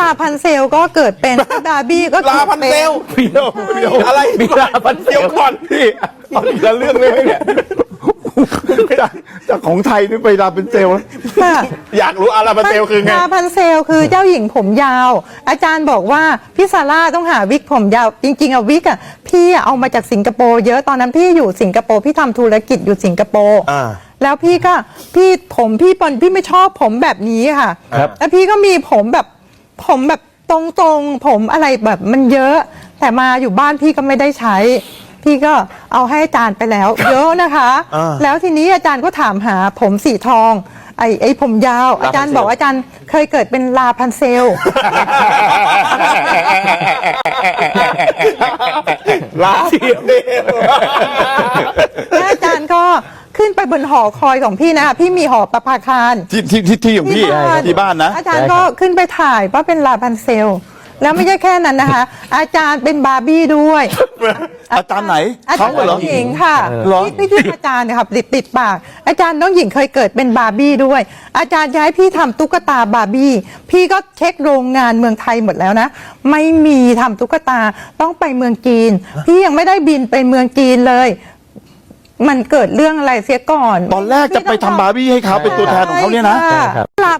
ลาพันเซลก็เกิดเป็นบาร์บี้ก็ลากิดพันเซลเดี๋ยวเดี๋ยวอะไรมีลาพันเซลก่อนพี่เอาอีกแล้วเรื่องเลยไหมเนี่ยไม่ได้จากของไทยนี่ไปลาเป็นเซลล์ค่ะอยากรู้อาลาพันเซลคือไง ลาพันเซลคือเจ้าหญิงผมยาว อาจารย์บอกว่าพี่ซาร่าต้องหาวิกผมยาว จริง ๆอะวิกอะพี่อะเอามาจากสิงคโปร์เยอะตอนนั้นพี่อยู่สิงคโปร์พี่ทำธุรกิจอยู่สิงคโปร์ อ่า แล้วพี่ก็พี่ผมพี่ปนพี่ไม่ชอบผมแบบนี้ค่ะ ครับ แล้วพี่ก็มีผมแบบผมแบบตรงๆ ผมอะไรแบบมันเยอะ แต่มาอยู่บ้านพี่ก็ไม่ได้ใช้ พี่ก็เอาให้อาจารย์ไปแล้ว เยอะนะคะ อ่าแล้วทีนี้อาจารย์ก็ถามหาผมสีทอง ไอ้ไอ้ผมยาว อาจารย์บอกว่าอาจารย์เคยเกิดเป็นลาพันเซล ลาเซลแล้วอาจารย์ก็ขึ้นไป บนหอคอยของพี่นะคะพี่มีหอประภาคาร ที่ที่ที่ที่ของพี่บ้านที่บ้านนะ อาจารย์ก็ขึ้นไปถ่ายว่าเป็นลาพันเซล แล้วไม่ใช่แค่นั้นนะคะ อาจารย์เป็นบาร์บี้ด้วย อาจารย์ไหนอาจารย์เขาเหรน้อองหญิงค่ะเหรอพี่พี่อาจารย์เนะครับติดติดปาก อาจารย์น้องหญิงเคยเกิดเป็นบาร์บี้ด้วย อาจารย์จะให้พี่ทำตุ๊กตาบาร์บี้พี่ก็เช็คโรงงานเมืองไทยหมดแล้วนะ ไม่มีทำตุ๊กตาต้องไปเมืองจีน พี่ยังไม่ได้บินไปเมืองจีนเลย มันเกิดเรื่องอะไรเสียก่อนตอนแรกจะไปทำบาร์บี้ให้เขาเป็นตัวแทนของเขาเนี่ยนะ ใช่ค่ลา